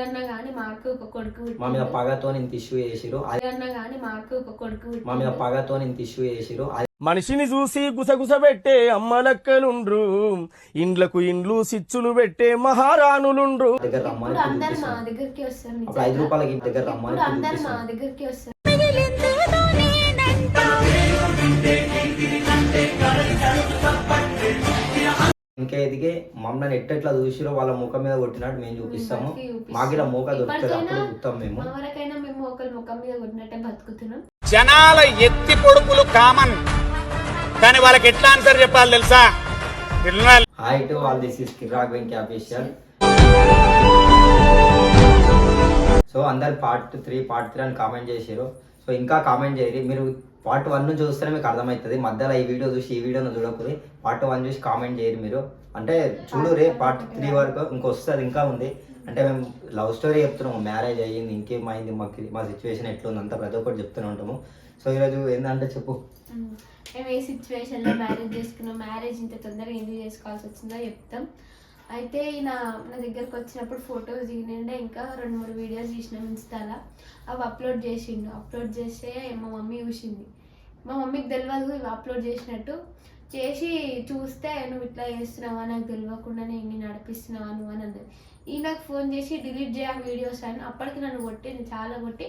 అన్నా కానీ మాకు ఒక కొడుకు మా మీద. పగతో ఇంత ఇష్యూ చేసిరు అది అన్నా కానీ మాకు ఒక కొడుకు మా మీద. పగతో ఇంత ఇష్యూ చేసిరు మనిషిని చూసి గుసగుసబెట్టే అమ్మలక్కలుండ్రు ఇండ్లకు ఇండ్లు సిచ్చులు పెట్టే మహారాణులుండ్రు దగ్గర రమ్మని ఇప్పుడు అందరు మా. దగ్గరికి వస్తారు ఐదు రూపాయలకి దగ్గర రమ్మని ఇప్పుడు అందరు మా. దగ్గరికి వస్తారు ఇంకా ఎదిగి మమ్మల్ని ఎట్టెట్లా చూసిరో వాళ్ళ ముఖం మీద కొట్టినట్టు మేము చూపిస్తాము. మాకు మూక దొరుకుతుంది అప్పుడు గుర్తాం మేము. జనాల ఎత్తి పొడుపులు కామన్. కానీ వాళ్ళకి ఎట్లా ఆన్సర్ చెప్పాలి తెలుసా? Hi to all this is Kiraak Venky official so అందరు పార్ట్ త్రీ పార్ట్ త్రీ అని కామెంట్ చేసారు సో ఇంకా కామెంట్ చేయరు. మీరు పార్ట్ వన్ నుంచి చూస్తేనే మీకు అర్థమవుతుంది. మధ్యలో ఈ వీడియో చూసి ఈ వీడియోను చూడకూడదు. పార్ట్ వన్ చూసి కామెంట్ చేయరు మీరు. అంటే చూడు రే పార్ట్ త్రీ వరకు ఇంకొస్తుంది ఇంకా ఉంది. అంటే మేము లవ్ స్టోరీ చెప్తున్నాము. మ్యారేజ్ అయ్యింది ఇంకేమైంది మాకు మా సిచ్యువేషన్ ఎట్లుంది అంతా ప్రతి ఒక్కటి చెప్తూనే ఉంటాము. సో ఈరోజు ఏంటంటే చెప్పు. మేము ఏ సిచ్యువేషన్లో మ్యారేజ్ చేసుకున్నాం? మ్యారేజ్ ఇంత తొందరగా ఎందుకు చేసుకోవాల్సి వచ్చిందో చెప్తాం. అయితే నా నా దగ్గరకు వచ్చినప్పుడు ఫొటోస్ దిగినండే ఇంకా రెండు మూడు వీడియోస్ తీసినాం ఇన్స్టాలో. అవి అప్లోడ్ చేసిండు. అప్లోడ్ చేస్తే మా మమ్మీ చూసింది. మా మమ్మీకి తెలియదు ఇవి అప్లోడ్ చేసినట్టు. చేసి చూస్తే నువ్వు ఇట్లా చేస్తున్నావా? నాకు తెలియకుండా నేను నడిపిస్తున్నావా నువ్వు అని అన్నది. ఈ నాకు ఫోన్ చేసి డిలీట్ చేయ వీడియోస్ అని. అప్పటికి నన్ను కొట్టింది చాలా కొట్టి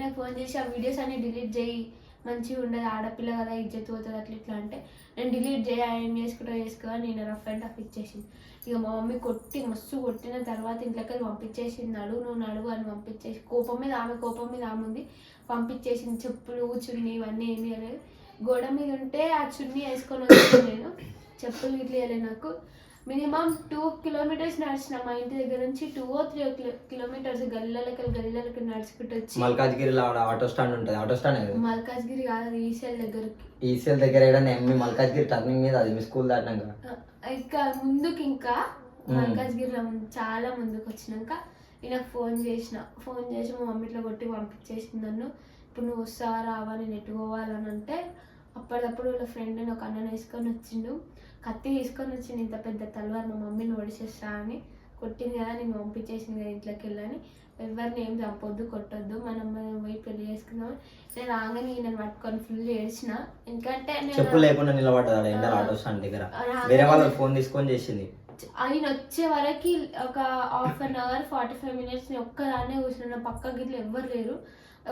నాకు ఫోన్ చేసి ఆ వీడియోస్ అన్ని డిలీట్ చేయి. మంచిగా ఉండదు. ఆడపిల్ల కదా ఇజ్జత్ పోతుంది అట్లా ఇట్లా అంటే. నేను డిలీట్ చేయ ఏం చేసుకుంటా చేసుకో అని నేను రఫ్ అండ్ టఫ్ ఇచ్చేసింది ఇక మా మమ్మీ కొట్టి మస్తు కొట్టిన తర్వాత ఇంట్లోకి పంపించేసింది నడువు నువ్వు నడువు అని పంపించేసి కోపం మీద ఆమె కోపం మీద ఆమె ఉంది. పంపించేసింది చెప్పులు చున్నీ ఇవన్నీ ఏమీ లేదు. గోడ మీద ఉంటే ఆ చున్నీ వేసుకొని వచ్చాను నేను. చెప్పులు ఇట్లా నాకు. మినిమం టూ కిలోమీటర్స్ నడిచిన మా ఇంటి దగ్గర నుంచి టూ ఓ త్రీ కిలోమీటర్స్ గల్లీలకి గల్లీలకి నడుచుకుంటూ వచ్చి మల్కాజ్గిరిలో ఆడ ఆటో స్టాండ్ ఉంటుంది. ఆటో స్టాండ్ మల్కాజ్గిరి కాదు ఈసెల్ దగ్గరికి. ఈసీఎల్ దగ్గర ఏడన్నా ఎంవి మల్కాజ్గిరి టర్నింగ్ మీద అది మీ స్కూల్ దాటినాక? ఇంకా ముందుకు ఇంకా. మల్కాజ్గిరిలో చాలా ముందుకు వచ్చినాక నేను ఫోన్ చేసిన. ఫోన్ చేసి మా మమ్మీ ఇట్లా కొట్టి పంపించేసింది నన్ను. ఇప్పుడు నువ్వు వస్తావా రావా నేను ఎటు పోవాలని అంటే అప్పటికప్పుడు వాళ్ళ ఫ్రెండ్ ఒక అన్నను వేసుకొని వచ్చిండు. కత్తి తీసుకొని వచ్చిండు. ఇంత పెద్ద తలవారు మా మమ్మీని ఒడిచేస్తా అని కొట్టింది కదా నేను పంపించేసింది కదా ఇంట్లోకి వెళ్ళని. ఎవరిని ఏం చంపొద్దు కొట్టొద్దు మనం మనం పోయి పెళ్ళి చేసుకుందాం నేను రాగానే నేను పట్టుకొని ఫుల్ ఏడ్చిన. ఎందుకంటే చెప్పులు నేను లేకుండా నిలబడ్డది ఆడ ఎండల ఆటో స్టాండ్ దగ్గర. వేరే వాళ్ళకి ఫోన్ తీసుకొని చేసింది. ఆయన వచ్చే వరకు ఒక half an hour forty five minutes నేను ఒక్కదాన్నే కూర్చున్నా. పక్క గిట్ల ఎవ్వరు లేరు.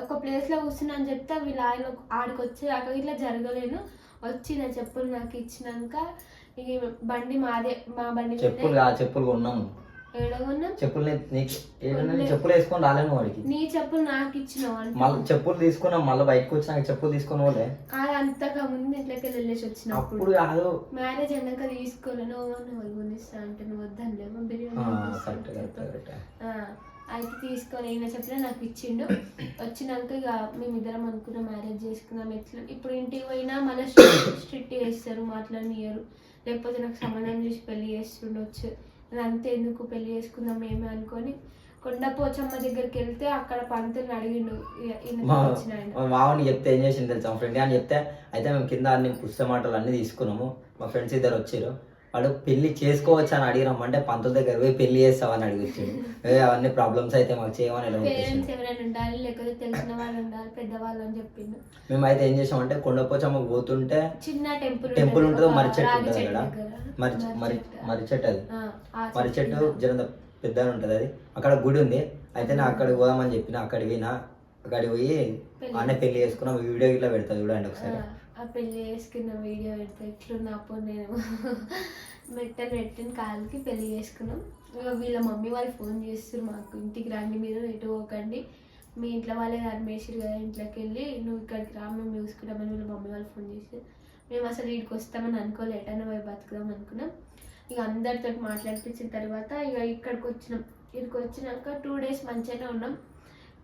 ఒక ప్లేస్లో కూర్చున్నా అని చెప్తే వీళ్ళు ఆయన ఆడికి వచ్చే దాకా ఇట్లా జరగలేను. వచ్చి నా చెప్పులు నాకు ఇచ్చినాక బండి మాదే మా బండి చెప్పులు చెప్పులు చెప్పులు వేసుకొని రాలేను వాడికి. నీ చెప్పులు నాకు ఇచ్చినావు మళ్ళీ చెప్పులు తీసుకున్నాం మళ్ళీ బయటకు వచ్చినాక చెప్పులు తీసుకొని అది అంతగా ముందు ఇంట్లోకి వెళ్ళేసి వచ్చినప్పుడు. అప్పుడు కాదు. మ్యారేజ్ అన్నాక తీసుకోలేను నువ్వు కొనిస్తా అంటే నువ్వు బిర్యానీ ఆ, అయితే తీసుకొని అయినా చెప్పిన నాకు ఇచ్చిండు. వచ్చినాక ఇక మేమిద్దరం అనుకున్న మ్యారేజ్ చేసుకుందాం ఎట్లా ఇప్పుడు ఇంటికి పోయినా మళ్ళీ స్ట్రిక్ట్ చేస్తారు మాట్లాడనియరు లేకపోతే నాకు సంబంధం చేసి పెళ్ళి చేస్తుండొచ్చు. అంతే ఎందుకు పెళ్ళి చేసుకుందాం మేమే అనుకొని కొండపోచమ్మ దగ్గరికి వెళ్తే అక్కడ పంతులు అడిగిండు మామని చెప్తే ఏం చేసింది తెలుసా? మా ఫ్రెండ్ అని చెప్తే అయితే మేము కింద అన్ని పుస్తక మాటలు అన్ని తీసుకున్నాము. మా ఫ్రెండ్స్ ఇద్దరు వచ్చారు వాడు పెళ్ళి చేసుకోవచ్చు అని అడిగినామంటే పంతుల దగ్గర పోయి పెళ్ళి చేస్తావని అడిగిచ్చిండు. అవన్నీ ప్రాబ్లమ్స్ అయితే మాకు చేయమని ఎలా మేమైతే ఏం చేసామంటే కొండపోచమ్మకు పోతుంటే చిన్న టెంపుల్ టెంపుల్ ఉంటది, మర్రి చెట్టు ఉంటుంది అక్కడ. మరి. మర్రి చెట్టు. అది. మర్రి చెట్టు. జరంత పెద్దగా ఉంటుంది అది. అక్కడ గుడి ఉంది. అయితే నేను అక్కడికి పోదామని చెప్పిన అక్కడికి పోయినా అక్కడికి పోయి పెళ్ళి. అనే పెళ్ళి చేసుకున్నాం. వీడియో ఇట్లా పెడతా చూడండి ఒకసారి. ఆ, పెళ్ళి చేసుకున్న వీడియో పెడితే ఎట్లున్నా అప్పుడు నేను మెట్టలు పెట్టిన కాళ్ళకి పెళ్ళి చేసుకున్నాం. ఇక వీళ్ళ మమ్మీ వాళ్ళు ఫోన్ చేస్తారు మాకు ఇంటికి రండి మీరు ఎటు పోకండి. మీ ఇంట్లో వాళ్ళే అర్మేసారు కదా ఇంట్లోకి వెళ్ళి నువ్వు ఇక్కడికి రా మేము చూసుకుంటామని వీళ్ళ మమ్మీ వాళ్ళు ఫోన్ చేసి మేము అసలు వీడికి వస్తామని అనుకోలే ఎటైనా పోయి బతుకుదాం అనుకున్నాం. ఇక అందరితో మాట్లాడిపించిన తర్వాత ఇక ఇక్కడికి వచ్చినాం. ఇక్కడికి వచ్చినాక టూ డేస్ మంచిగానే ఉన్నాం.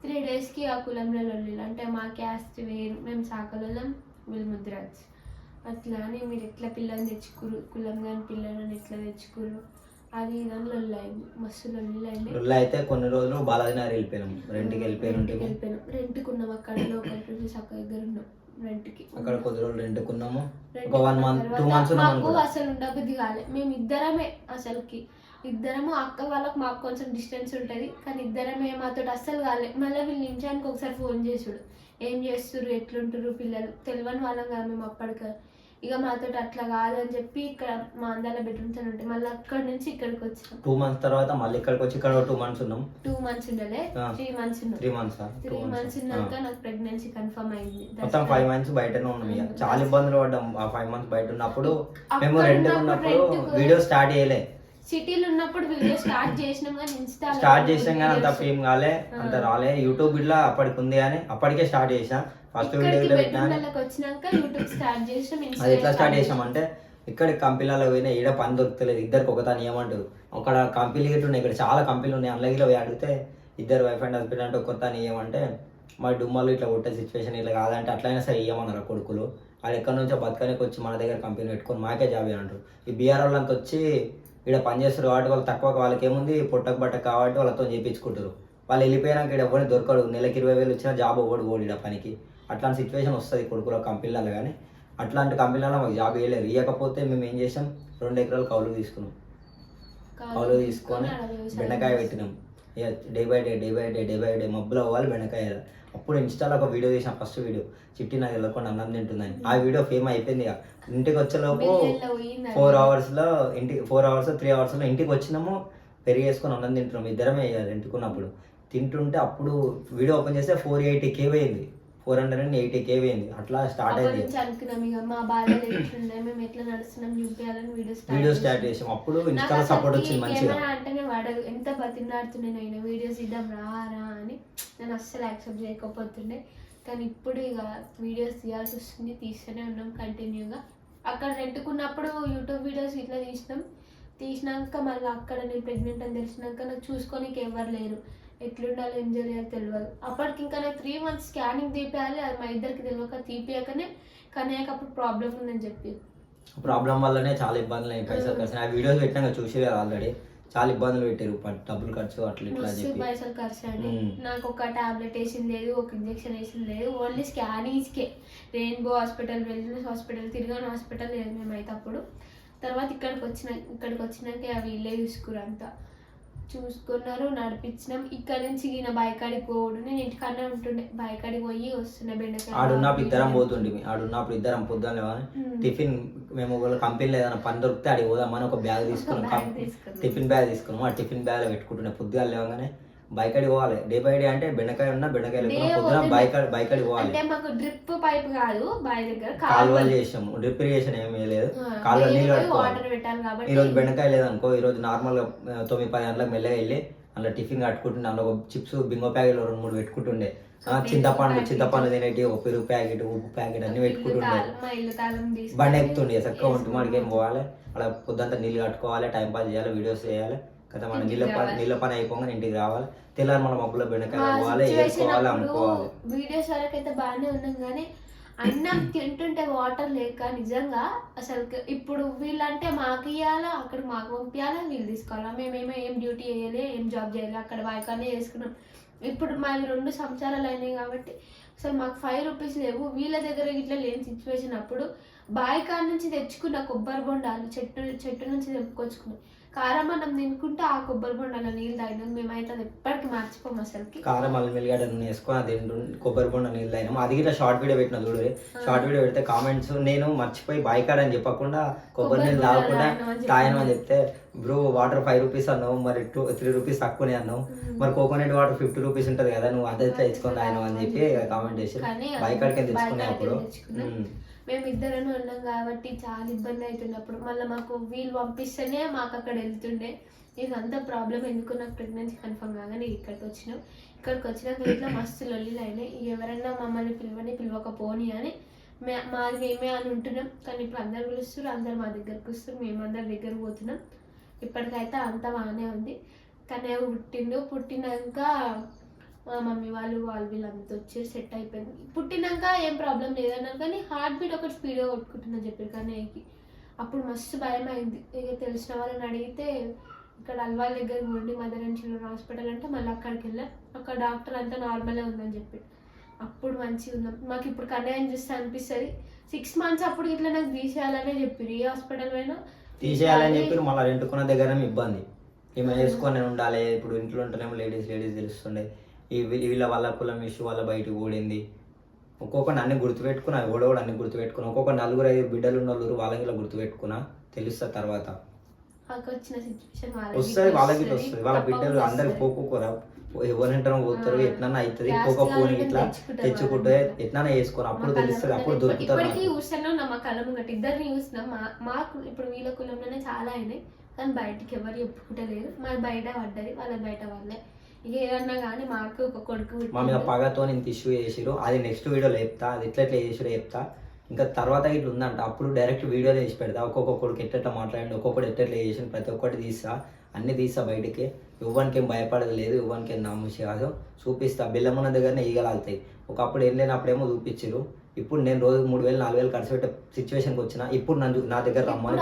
త్రీ డేస్కి ఆ కులంలో లొల్లిలు అంటే మా క్యాస్ట్ వేరు మేము సాకలోళ్ళం. వీళ్ళు ముద్రాజ్. అట్లా అని మీరు ఎట్లా పిల్లని తెచ్చుకురు కులం కాని పిల్లలని ఎట్లా తెచ్చుకురు అది ఇదని లొల్లైంది మస్తు ఊళ్ళో అయితే కొన్ని రోజులు బాలాజీనగర్ వెళ్ళిపోయినాం. రెంట్కి వెళ్ళిపోయిన రెంట్కి వెళ్ళిపోయినాం. రెంట్కి ఉన్నాం. అక్కడ లోకల్ ప్లేసెస్ అక్క దగ్గర ఉన్నాం. రెంట్కి. అక్కడ కొద్ది రోజులు రెంట్కి ఒక వన్ మంత్ టూ మంత్స్ మాకు అసలు ఉండబుద్ధి కాలే. మేము ఇద్దరమే అసలుకి. ఇద్దరము అక్క వాళ్ళకి మాకు కొంచెం డిస్టెన్స్ ఉంటుంది. కానీ ఇద్దరమే మాతో అస్సలు కాలే. మళ్ళీ వీళ్ళు నిమిషానికి ఒకసారి ఫోన్ చేసుడు. ఏం చేస్తుర్రు? ఎట్లుంటారు పిల్లలు? తెలియని వాళ్ళం కదా మేము అప్పటికి. ఇక మాతో అట్లా కాదని చెప్పి ఇక్కడ మా అందాల బెడ్రూమ్స్ అని ఉంటాయి మళ్ళీ అక్కడి నుంచి ఇక్కడికి వచ్చినాం. టూ మంత్స్ తర్వాత మళ్ళీ ఇక్కడికి వచ్చి ఇక్కడ టూ మంత్స్ ఉన్నాం. టూ మంత్స్ ఉండలే. త్రీ మంత్స్ ఉన్నాం. త్రీ మంత్స్ త్రీ మంత్స్ ఉన్నాక నాకు ప్రెగ్నెన్సీ కన్ఫర్మ్ అయింది. మొత్తం ఫైవ్ మంత్స్ బయటనే ఉన్నాం ఇక. ఉమ్. చాలా ఇబ్బందులు పడ్డాం ఆ ఫైవ్ మంత్స్ బయట ఉన్నప్పుడు. మేము రెంట్ ఉన్నప్పుడు వీడియో స్టార్ట్ చేయలే. సిటీలో ఉన్నప్పుడు వీడియో స్టార్ట్ చేసినాం కానీ ఇన్స్టా స్టార్ట్ చేసాం కానీ అంత ఫేమ్ కాలే అంత రాలే. యూట్యూబ్ ఇట్లా అప్పటికి ఉంది కానీ అప్పటికే స్టార్ట్ చేసాం ఫస్ట్ వీడియో వచ్చినాక యూట్యూబ్ స్టార్ట్ చేసినాం అది ఎట్లా స్టార్ట్ చేసామంటే ఇక్కడ కంపెనీలలో పోయినా ఈడ పని దొరుకుతలేదు ఇద్దరికి ఒకదాని ఏమంటారు? అక్కడ కంపెనీలు గిట్ల ఉన్నాయి ఇక్కడ చాలా కంపెనీలు ఉన్నాయి. అందులో పోయి అడిగితే ఇద్దరు వైఫ్ అండ్ హస్బెండ్ అంటే కొత్త ఏమంటే మా డుమ్మలు ఇట్లా కొట్టే సిచ్యువేషన్ ఇట్లా కాదంటే అట్లయినా సరే ఇవ్వమన్నారు కొడుకులు. వాళ్ళు ఎక్కడి నుంచో బతకనికి వచ్చి మన దగ్గర కంపెనీ పెట్టుకొని మాకే జాబ్ అంటారు ఈ బీఆర్ వాళ్ళంతా వచ్చి ఇక్కడ పని చేస్తారు కాబట్టి వాళ్ళు తక్కువ వాళ్ళకి ఏముంది పొట్టకు బట్ట కాబట్టి వాళ్ళతో చేయించుకుంటారు వాళ్ళు వెళ్ళిపోయాక ఇక్కడ ఎవరిని దొరకడు. నెలకి ఇరవై వేలు వచ్చినా జాబ్ అవ్వడు ఓడి ఈడ పనికి. అట్లాంటి సిచ్యువేషన్ వస్తుంది కొడుకుల కంపెనీలలో కానీ అట్లాంటి కంపెనీలలో మాకు జాబ్ వేయలేరు ఇవ్వకపోతే మేము ఏం చేసాం? రెండు ఎకరాలు కౌలు తీసుకున్నాం. కౌలు తీసుకొని బెండకాయ పెట్టినాం. Day by day day by day day by day మబ్బులో అవ్వాలి బెండకాయ అప్పుడు ఇన్స్టాలో ఒక వీడియో తీసిన ఫస్ట్ వీడియో చిట్టి నాకు వెళ్ళకుండా అన్నం తింటుందని. ఆ వీడియో ఫేమ్ అయిపోయింది ఇక. ఇంటికి వచ్చేలోపు ఫోర్ అవర్స్లో ఇంటికి ఫోర్ అవర్స్ త్రీ అవర్స్లో ఇంటికి వచ్చినాము. పెరిగి వేసుకొని అన్నం తింటున్నాం. ఇద్దరమే ఇక రెంటుకున్నప్పుడు తింటుంటే అప్పుడు వీడియో ఓపెన్ చేస్తే ఫోర్ ఎయిటీ కే పోయింది. Four hundred and eighty K పోయింది. అట్లా స్టార్ట్ అయింది. అనుకున్నాం ఇక మా బాధలు ఎట్లుండే మేము ఎట్లా నడుస్తున్నాం చూపించాలని వీడియో వీడియో స్టార్ట్ చేసాం. అప్పుడు ఇన్స్టా సపోర్ట్ వచ్చింది మంచిగా. అంటేనే వాడదు. ఎంత బతిన్నాడుతున్నాను ఆయన వీడియోస్ ఇద్దాం రా రా అని. నేను అస్సలు యాక్సెప్ట్ చేయకపోతుండే. కానీ ఇప్పుడు ఇక వీడియోస్ తీయాల్సి వస్తుంది తీస్తూనే ఉన్నాం కంటిన్యూగా. అక్కడ రెంట్కున్నప్పుడు యూట్యూబ్ వీడియోస్ ఇట్లా తీసినాం. తీసినాక మళ్ళీ అక్కడ నేను ప్రెగ్నెంట్ అని తెలిసినాక నాకు చూసుకోనికి ఎవరు లేరు. ఎట్లుండాలో ఏం చేయాలో తెలియదు అప్పటికి ఇంకా నాకు త్రీ మంత్స్ స్కానింగ్ తీపియాలి అది మా ఇద్దరికి తెలియక తీపియాకనే కానీ అప్పుడు ప్రాబ్లం ఉందని చెప్పి. ప్రాబ్లం వల్లనే చాలా ఇబ్బందులు అయ్యాయి పైసలు ఖర్చు ఆ వీడియోస్ పెట్టినాక చూసి ఆల్రెడీ చాలా ఇబ్బందులు పెట్టారు డబ్బులు ఖర్చు అట్లా ఇట్లా అని చెప్పి. పైసలు ఖర్చు అండి. నాకు ఒక టాబ్లెట్ వేసింది లేదు ఒక ఇంజెక్షన్ వేసింది లేదు. ఓన్లీ స్కానింగ్స్కే రెయిన్బో హాస్పిటల్ వెల్నెస్ హాస్పిటల్ తిరిగాను హాస్పిటల్ లేదు మేమైతే అప్పుడు. తర్వాత ఇక్కడికి వచ్చిన ఇక్కడికి వచ్చినాక అవి వీళ్ళే చూసుకురు అంతా. చూసుకున్నారు నడిపించినాం. ఇక్కడ నుంచి ఈయన బయకాడికి పోవడం. నేను ఇంటికన్నా ఉంటుండే. బయకాడికి పోయి వస్తున్నా బెండకాయ ఆడున్నప్పుడు ఇద్దరం పోతుండే ఆడున్నప్పుడు ఇద్దరం పొద్దున్న. టిఫిన్ మేము ఒకవేళ కంపెనీలో ఏదైనా పని దొరికితే అడిగి పోదామని ఒక బ్యాగ్ తీసుకున్నాం. టిఫిన్ బ్యాగ్ తీసుకున్నాం. ఆ టిఫిన్ బ్యాగ్ పెట్టుకుంటున్నా పొద్దుగా లేవగానే బైక్ అడిగి పోవాలి. డే బై డే అంటే బెండకాయ ఉన్నా బెండకాయ డే లేకున్నా పొద్దున పోతే- బైక్ బైక్ అడిగి పోవాలి. అంటే మాకు డ్రిప్ పైప్ కాదు బావి దగ్గర కాలువలు చేసాము డ్రిప్ ఇరిగేషన్ ఏమీ లేదు కాలువ నీళ్ళు వాటర్ పెట్టాలి కాబట్టి ఈ రోజు బెండకాయ లేదనుకో ఈ రోజు నార్మల్గా తొమ్మిది పది గంటలకు మెల్లగా వెళ్ళి అందులో టిఫిన్ కట్టుకుంటుండే. అందులో ఒక చిప్స్ బింగో ప్యాకెట్ రెండు మూడు పెట్టుకుంటుండే. చింతపండు చింతపండు తినేటి ఒక పెరుగు ప్యాకెట్ ఉప్పు ప్యాకెట్ అన్ని పెట్టుకుంటుండే. బండి ఎక్కుతుండే చక్కగా వేసుకున్నాం. మాడికి ఏం పోవాలి? అలా పొద్దుంతా నీళ్ళు కట్టుకోవాలి టైం పాస్ చేయాలి వీడియోస్ చేయాలి. కదా మన నీళ్ళ పని. నీళ్ళ పని అయిపోగానే ఇంటికి రావాలి. తెల్లారి మన మబ్బులో బెండకాయ situation వేసుకోవాలి అమ్ముకోవాలి. వీడియోస్ వరకు అయితే బాగానే ఉన్నాం కానీ అన్నం తింటుంటే వాటర్ లేక నిజంగా అసలు ఇప్పుడు వీళ్ళంటే మాకు ఇవ్వాలా అక్కడ మాకు పంపించాలా వీళ్ళు తీసుకోవాలా? మేమేమో ఏం డ్యూటీ చేయాలి ఏం జాబ్ చేయాలి అక్కడ వాయికానే చేసుకున్నాం. ఇప్పుడు మాది రెండు సంవత్సరాలు అయినాయి కాబట్టి అసలు మాకు ఫైవ్ రూపీస్ లేవు. వీళ్ళ దగ్గర ఇట్లా లేని సిచ్యువేషన్ అప్పుడు బాయికాడ నుంచి తెచ్చుకున్న కొబ్బరి బొండాలు చెట్టు చెట్టు నుంచి తెంపుకొచ్చుకున్నాం కారం అన్నం తినుకుంటే ఆ కొబ్బరి బొండాల నీళ్ళు తాగినాం. మేమైతే అది ఎప్పటికీ మర్చిపోము అసలుకి. కారం అల్లం వెల్లిగడ్డ నూనె వేసుకొని అది కొబ్బరి బొండ నీళ్ళు అయినా అది ఇట్లా షార్ట్ వీడియో పెట్టిన చూడు. షార్ట్ వీడియో పెడితే కామెంట్స్ నేను మర్చిపోయి బాయ్కాడ్ అని చెప్పకుండా కొబ్బరి నీళ్ళు తాగకుండా తాగను అని తాగను చెప్తే బ్రో వాటర్ ఫైవ్ రూపీస్ అన్నావు మరి టూ త్రీ రూపీస్ తక్కువనే అన్నావు. మరి కోకోనట్ వాటర్ ఫిఫ్టీ రూపీస్ ఉంటుంది కదా నువ్వు అంతే తెచ్చుకొని తాగినావు అని చెప్పి కామెంట్ చేసి బాయ్కాడ్కి తెచ్చుకునే బైకాడికి అప్పుడు. మేము. ఇద్దరం ఉన్నాం కాబట్టి చాలా ఇబ్బంది అవుతున్నప్పుడు. మళ్ళీ మాకు వీళ్ళు పంపిస్తేనే మాకు అక్కడ వెళ్తుండే. ఇదంతా ప్రాబ్లం ఎందుకు నాకు ప్రెగ్నెన్సీ కన్ఫర్మ్ కాగానే ఇక్కడికి వచ్చినాం. ఇక్కడికి వచ్చినాక ఇట్లా మస్తు లొల్లిలు అయినాయి. ఎవరైనా మమ్మల్ని పిలవని పిలవకపోని అని మే మాది మేమే అని ఉంటున్నాం. కానీ ఇప్పుడు అందరు పిలుస్తారు అందరు మా దగ్గరకు వస్తారు మేము అందరి దగ్గర పోతున్నాం. ఇప్పటికైతే అంత బాగానే ఉంది. కానీ పుట్టిండు. పుట్టినాక మా మమ్మీ వాళ్ళు వాళ్ళు వీళ్ళంతా వచ్చి సెట్ అయిపోయింది. పుట్టినాక ఏం ప్రాబ్లం లేదన్నారు. కానీ హార్ట్ బీట్ ఒకటి స్పీడ్గా కొట్టుకుంటుందని చెప్పారు కానీ అప్పుడు మస్తు భయం అయింది ఇక తెలిసిన వాళ్ళని అడిగితే ఇక్కడ అల్వాల్ దగ్గర ఉండి మదర్ అండ్ చిల్డ్రన్ హాస్పిటల్ అంటే మళ్ళీ అక్కడికి వెళ్ళా. అక్కడ డాక్టర్ అంతా నార్మలే ఉందని చెప్పి అప్పుడు మంచిగా ఉన్నాం. మాకు ఇప్పుడు కన్యాయం చూస్తే అనిపిస్తుంది. సిక్స్ మంత్స్ అప్పుడు ఇట్లా నాకు తీసేయాలనే చెప్పారు. ఏ హాస్పిటల్ పోయినా? తీసేయాలని చెప్పి మళ్ళీ రెంటుకున్న దగ్గర ఇబ్బంది. ఈమె వేసుకొని ఉండాలి. ఇప్పుడు ఇంట్లో ఉంటేనేమో లేడీస్ లేడీస్ తెలుస్తుండే. ఈ వీళ్ళ వాళ్ళ కులం ఇష్యూ వాళ్ళ బయటికి ఓడింది ఒక్కొక్కరిని అన్ని గుర్తుపెట్టుకున్నా ఓడోడు అన్ని గుర్తుపెట్టుకున్నా. ఒక్కొక్క నలుగురు ఐదు బిడ్డలు ఉన్న వాళ్ళు వాళ్ళకి ఇలా గుర్తుపెట్టుకున్నా తెలుస్తా తర్వాత. వస్తుంది వాళ్ళకి వస్తుంది వాళ్ళ బిడ్డలు అందరికి పోకోరా ఎవరింటారో పోతారు ఎట్లన్నా అవుతుంది పోక పోని ఇట్లా తెచ్చుకుంటే ఎట్లన్నా చేసుకోరు అప్పుడు తెలుస్తుంది అప్పుడు దొరుకుతారు ఇప్పటికీ నా కళ్ళ ఇద్దరిని చూసినాం మా మాకు ఇప్పుడు వీళ్ళ కులంలోనే చాలా అయినాయి. కానీ బయటికి ఎవరు చెప్పుకుంటలేరు. మాది బయట పడ్డది వాళ్ళ బయట వాళ్ళే. ఇక ఏదన్నా కానీ మాకు ఒక కొడుకు మా మీద. పగతో ఇంత ఇష్యూ చేసిరు అది నెక్స్ట్ వీడియోలో చెప్తా. అది ఎట్లా ఎట్లా చేసిరో చెప్తా. ఇంకా తర్వాత ఇట్లా ఉందంట. అప్పుడు డైరెక్ట్ వీడియోలో చేసి పెడతా. ఒక్కొక్క కొడుకు ఎట్లా మాట్లాడి ఒక్కొక్కటి ఎట్లా చేసిన ప్రతి ఒక్కటి తీస్తా. అన్ని తీస్తా బయటికి. ఇవ్వడానికి ఏం భయపడేది లేదు ఇవ్వడానికి ఏం నామూసి కాదు చూపిస్తా. బెల్లమున్న దగ్గరనే ఈగలాగుతాయి ఒకప్పుడు ఏం లేనప్పుడేమో చూపించిరు ఇప్పుడు నేను రోజు మూడు వేలు నాలుగు వేలు ఖర్చు పెట్టే సిచ్యువేషన్కి వచ్చిన ఇప్పుడు నన్ను నా దగ్గర రమ్మని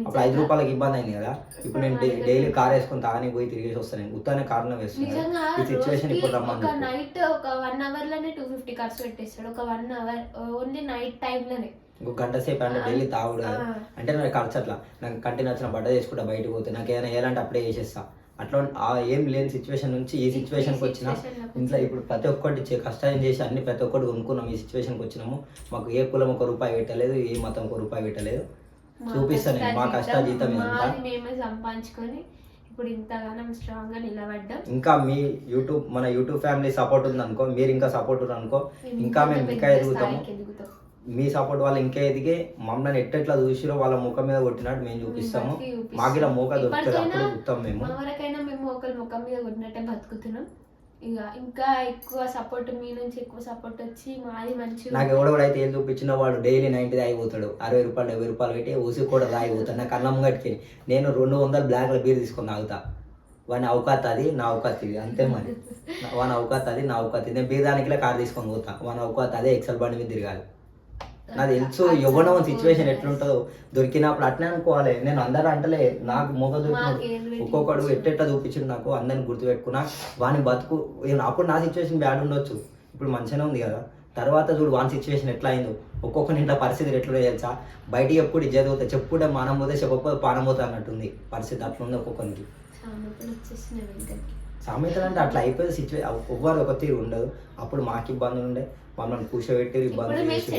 అప్పుడు ఐదు. రూపాయలకి ఇబ్బంది అయింది కదా. ఇప్పుడు నేను డైలీ కార్ వేసుకొని తాగని పోయి తిరిగేసి వస్తాను ఉత్తానే కారణం వేస్తున్నాను ఈ సిచ్యువేషన్ ఇప్పుడు రమ్మని. నైట్ ఒక వన్ అవర్లోనే టూ ఫిఫ్టీ ఖర్చు పెట్టేస్తాడు. ఒక one hour only night time లోనే. ఇంకో గంట సేపు అంటే డైలీ తాగుడు. అంటే నాకు ఖర్చు అట్లా. నాకు కంటి నచ్చిన బట్ట చేసుకుంటా బయటకు పోతే నాకు ఏదైనా వేయాలంటే అప్పుడే చేసేస్తా అట్లా ఆ ఏం లేని సిచ్యువేషన్ నుంచి ఈ సిచ్యువేషన్కి వచ్చిన ఇంట్లో ఇప్పుడు ప్రతి ఒక్కటి చే- కష్టాయం చేసి అన్ని ప్రతి ఒక్కటి కొనుక్కున్నాం. ఈ సిచ్యువేషన్కి వచ్చినాము. మాకు ఏ కులం ఒక రూపాయి పెట్టలేదు ఏ మతం ఒక రూపాయి పెట్టలేదు. చూపిస్తాను మా కష్ట జీతం మేమే సంపాదించుకొని ఇప్పుడు ఇంతగానం స్ట్రాంగ్గా నిలబడ్డాం. ఇంకా మీ యూట్యూబ్ మన యూట్యూబ్ ఫ్యామిలీ సపోర్ట్ ఉంది అనుకో మీరు ఇంకా సపోర్ట్ ఉంది అనుకో ఇంకా మేము ఇంకా ఎదుగుతాము. మీ సపోర్ట్ వాళ్ళు ఇంకా ఎదిగే మమ్మల్ని ఎట్టెట్లా చూసిరో వాళ్ళ ముఖం మీద కొట్టినట్టు మేము చూపిస్తాము. మాకు ఇలా మోక దొరుకుతుంది అప్పుడు మేము. వరకైనా మేము ఒకరి ముఖం మీద కొట్టినట్టే బతుకుతున్నాం. ఇక ఇంకా ఎక్కువ సపోర్ట్ మీ నుంచి ఎక్కువ సపోర్ట్ వచ్చి మాది మంచిగా నాకు ఎవడెవడైతే ఏం చూపించినా వాడు డైలీ నైన్టీ తాగిపోతాడు అరవై రూపాయలు డెబ్బై రూపాయలు పెట్టి ఊసి కూడా తాగిపోతాడు. నాకు అన్నం గట్టుకి నేను రెండు వందల బ్లాక్ల బీర్ తీసుకొని తాగుతా. వాని అవకాత్ అది నా అవకాత్ ఇది. అంతే మరి. వాని అవకాత్ అది నా అవకాత్ ఇది. నేను బీదానికిలే కార్ తీసుకొని పోతా. వాని అవకాత్ అదే ఎక్సెల్ బండి మీద తిరగాలి. నాకు తెలుసు ఎవడో సిచ్యువేషన్ ఎట్లుంటుందో. దొరికినప్పుడు అట్నే అనుకోవాలి. నేను అందరూ అంటలే నాకు మొగ మాకేం దొరికిన పెట్టి ఒక్కొక్కడు ఎట్టెట్లా చూపించిండు నాకు అందరిని గుర్తుపెట్టుకున్నా వాని బతుకు అప్పుడు నా సిచ్యువేషన్ బ్యాడ్ ఉండొచ్చు. ఇప్పుడు మంచిగానే ఉంది కదా. తర్వాత చూడు వాని సిచ్యువేషన్ ఎట్లా అయిందో ఒక్కొక్కరి ఇంట్లో పరిస్థితి ఎట్లా తెలుసా? బయటికి ఎప్పుడు ఇజ్జత పోతే చెప్పుకుంటే మానం పోతే చెప్పకపోతే పానం పోతే అన్నట్టుంది పరిస్థితి అట్లా ఉంది ఒక్కొక్కరికి సామెతలు అంటే అట్లా అయిపోయింది సిచ్యువేషన్ ఎవ్వరు ఒక తీరు ఉండదు. అప్పుడు మాకు ఇబ్బందులు ఉండే. మమ్మల్ని కూర్చోబెట్టి ఇబ్బందులు చేసి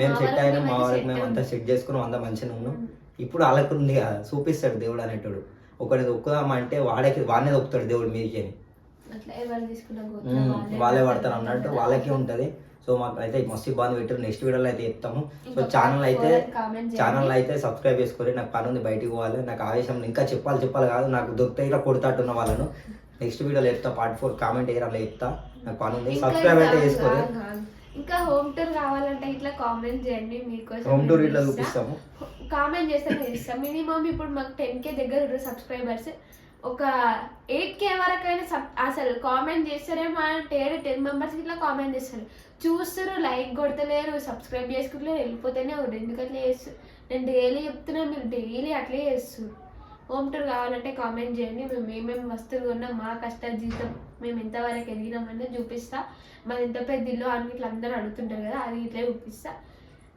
మేము సెట్ అయినాం మా వరకు set మేము అంతా. సెట్ చేసుకున్నాం అంతా మంచిగా ఉన్నాం. ఇప్పుడు వాళ్ళకు ఉంది కదా చూపిస్తాడు దేవుడు అనేటోడు. ఒకటి దొక్కుదామంటే వాడకి వాడినే దొక్కుతాడు దేవుడు మీరికి అని. వాళ్ళే పడతారు అన్నట్టు వాళ్ళకి ఉంటది. సో మాకు అయితే మస్తు ఇబ్బంది పెట్టారు. నెక్స్ట్ వీడియోలో అయితే చెప్తాము. సో ఛానల్ అయితే ఛానల్ అయితే సబ్స్క్రైబ్ చేసుకొని నాకు పని ఉంది బయటికి పోవాలి. నాకు ఆవేశం ఇంకా చెప్పాలి చెప్పాలి కాదు. నాకు దొరికితే ఇలా కొడతాట్టున్న వాళ్ళను. నెక్స్ట్ వీడియోలో చెప్తా పార్ట్ ఫోర్ కామెంట్ అలా చెప్తా నాకు పని ఉంది. సబ్స్క్రైబ్ అయితే చేసుకోరు. ఇంకా హోమ్ టూర్ కావాలంటే ఇట్లా కామెంట్ చేయండి మీకోసం హోమ్ టూర్ ఇట్లా ఇస్తా. చూపిస్తాము. కామెంట్ చేస్తే నేను ఇస్తాను మినిమం ఇప్పుడు మాకు టెన్ కే దగ్గర సబ్స్క్రైబర్స్ ఒక ఎయిట్ కే వరకైనా సబ్ అసలు కామెంట్ చేస్తారేమో అంటే టెన్ మెంబర్స్ ఇట్లా కామెంట్ చేస్తారు. చూస్తారు లైక్ కొడతలేరు సబ్స్క్రైబ్ చేసుకుంటలేరు వెళ్ళిపోతేనే ఉన్నారు ఎందుకట్లా చేస్తారు నేను డైలీ చెప్తున్నా మీరు డైలీ అట్లే చేస్తారు హోమ్ టూర్ కావాలంటే కామెంట్ చేయండి. మేము ఏమేమి వస్తువులు కొన్నాం మా కష్ట జీతం మేము ఎంతవరకు ఎదిగినామని చూపిస్తా. మాది ఎంత పెద్ద ఇల్లు అని ఇట్లా అందరూ అడుగుతుంటారు కదా అది ఇట్లా చూపిస్తా.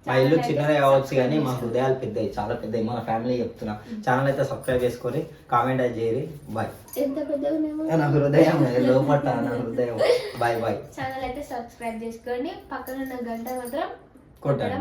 మా ఇల్లు చిన్నదే కావచ్చు కానీ మా. హృదయాలు పెద్దవి చాలా పెద్దవి. మన ఫ్యామిలీ చెప్తున్నా. ఛానల్ అయితే సబ్స్క్రైబ్ చేసుకొని కామెంట్ అయితే చేయరి బాయ్ ఎంత పెద్దగా మేము నా హృదయం లోపట నా హృదయం. బాయ్ బాయ్ ఛానల్ అయితే సబ్స్క్రైబ్ చేసుకోండి. పక్కన ఉన్న గంట మాత్రం కొట్టండి.